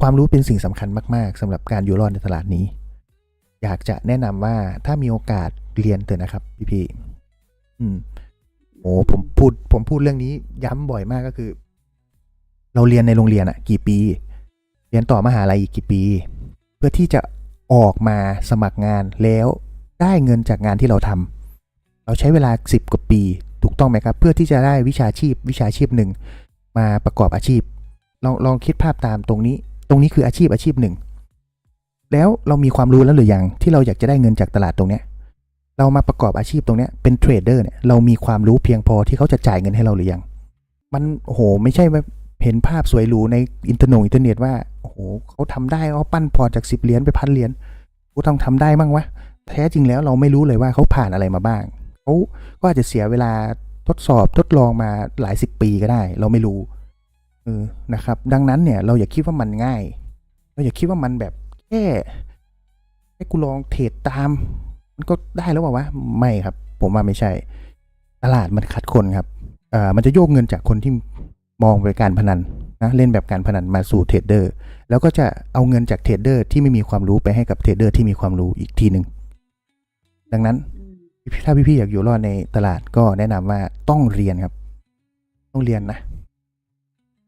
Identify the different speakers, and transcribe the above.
Speaker 1: ความรู้เป็นสิ่งสำคัญมาก ๆสำหรับการอยู่รอดในตลาดนี้ อยากจะแนะนำว่าถ้ามีโอกาสเรียนเถอะนะครับ พี่ๆอืมโอ้ผมพูดผมพูดเรื่องนี้ย้ำบ่อยมากก็คือ เราเรียนในโรงเรียนอะกี่ปี เรียนต่อมหาลัยอีกกี่ปี เพื่อที่จะออกมาสมัครงานแล้วได้เงินจากงานที่เราทำเราใช้เวลาสิบกว่าปี ถูกต้องไหมครับ เพื่อที่จะได้วิชาชีพวิชาชีพหนึ่งมาประกอบอาชีพ ลองลองคิดภาพตามตรงนี้ ตรงนี้คืออาชีพอาชีพหนึ่ง แล้วเรามีความรู้แล้วหรือยังที่เราอยากจะได้เงินจากตลาดตรงเนี้ยเรามาประกอบอาชีพตรงเนี้ยเป็นเทรดเดอร์เนี่ยเรามีความรู้เพียงพอที่เขาจะจ่ายเงินให้เราหรือยัง มันโอ้โหไม่ใช่ว่เห็นภาพสวยหรูในอินเทอร์เน็ตอินเทอร์เน็ตว่าโอ้โหเขาทำได้เขาปั้นพอจากสิบเหรียญไปพันเหรียญกูต้องทำได้มั้งวะแท้จริงแล้วเราไม่รู้เลยว่าเขาผ่านอะไรมาบ้างเขาก็อาจจะเสียเวลาทดสอบทดลองมาหลายสิบปีก็ได้ เราไม่รู้ ออนะครับ ดังนั้นเนี่ยเราอย่าคิดว่ามันง่าย เราอย่าคิดว่ามันแบบแค่แค่กูลองเทรดตาม มันก็ได้แล้วเปล่าวะไม่ครับ ผมว่าไม่ใช่ ตลาดมันขัดคนครับเอ่อมันจะโยกเงินจากคนที่มองไปการพนันนะเล่นแบบการพนันมาสู่เทรดเดอร์แล้วก็จะเอาเงินจากเทรดเดอร์ที่ไม่มีความรู้ไปให้กับเทรดเดอร์ที่มีความรู้อีกทีหนึ่งดังนั้นถ้าพี่ๆอยากอยู่รอดในตลาดก็แนะนำว่าต้องเรียนครับ ต้องเรียนนะ